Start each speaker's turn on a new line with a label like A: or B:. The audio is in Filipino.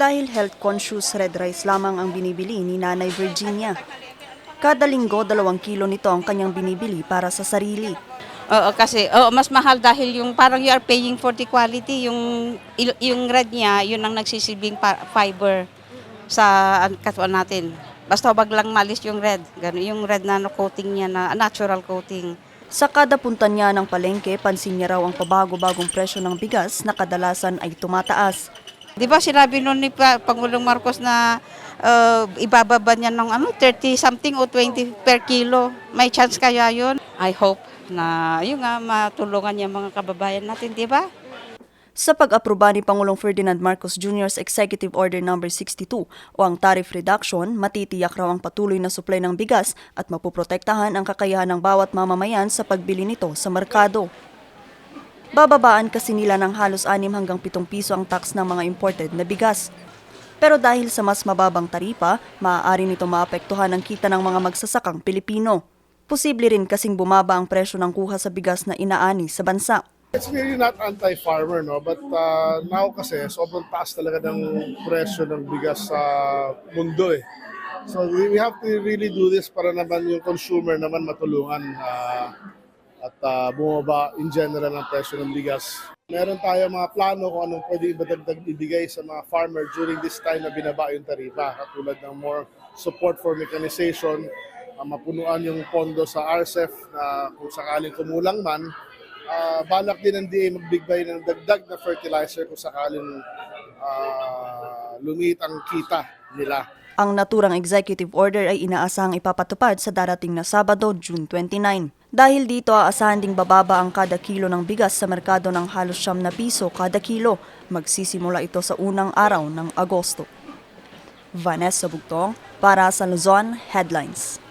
A: dahil health-conscious red rice lamang ang binibili ni Nanay Virginia. Kada linggo, dalawang kilo nito ang kanyang binibili para sa sarili.
B: Oo, kasi oo, mas mahal dahil yung parang you are paying for the quality. Yung, yung red niya, yun ang nagsisilbing fiber sa an- katawan natin. Basta wag lang malis yung red. Ganun, yung red na coating niya na natural coating.
A: Sa kada punta niya ng palengke, pansin niya raw ang pabago-bagong presyo ng bigas na kadalasan ay tumataas.
B: Di ba sinabi noon ni Pa- Pangulong Marcos na uh, ibababa niya ng ano, 30 something o 20 per kilo? May chance kaya yun? I hope na yun nga matulungan niya mga kababayan natin, di ba?
A: Sa pag-aproba ni Pangulong Ferdinand Marcos Jr.'s Executive Order No. 62 o ang tariff reduction, matitiyak raw ang patuloy na supply ng bigas at mapuprotektahan ang kakayahan ng bawat mamamayan sa pagbili nito sa merkado. Bababaan kasi nila ng halos 6 hanggang 7 piso ang tax ng mga imported na bigas. Pero dahil sa mas mababang taripa, maaari nito maapektuhan ang kita ng mga magsasakang Pilipino. Posible rin kasing bumaba ang presyo ng kuha sa bigas na inaani sa bansa.
C: It's really not anti-farmer, no? But uh, now kasi, sobrang taas talaga ng presyo ng bigas sa mundo eh. So we have to really do this para naman yung consumer naman matulungan uh, at uh, bumaba in general ang presyo ng bigas. Meron tayo mga plano kung anong pwede ibadagdag ibigay sa mga farmer during this time na binaba yung taripa. Katulad ng more support for mechanization, uh, mapunuan yung pondo sa RCEF na kung sakaling kumulang man, Ah, balak din ng DA magbigbay ng dagdag na fertilizer kung sakaling ah, lumit ang kita nila.
A: Ang naturang executive order ay inaasahang ipapatupad sa darating na Sabado, June 29. Dahil dito, aasahan ding bababa ang kada kilo ng bigas sa merkado ng halos siyam na piso kada kilo. Magsisimula ito sa unang araw ng Agosto. Vanessa Bugtong para sa Luzon Headlines.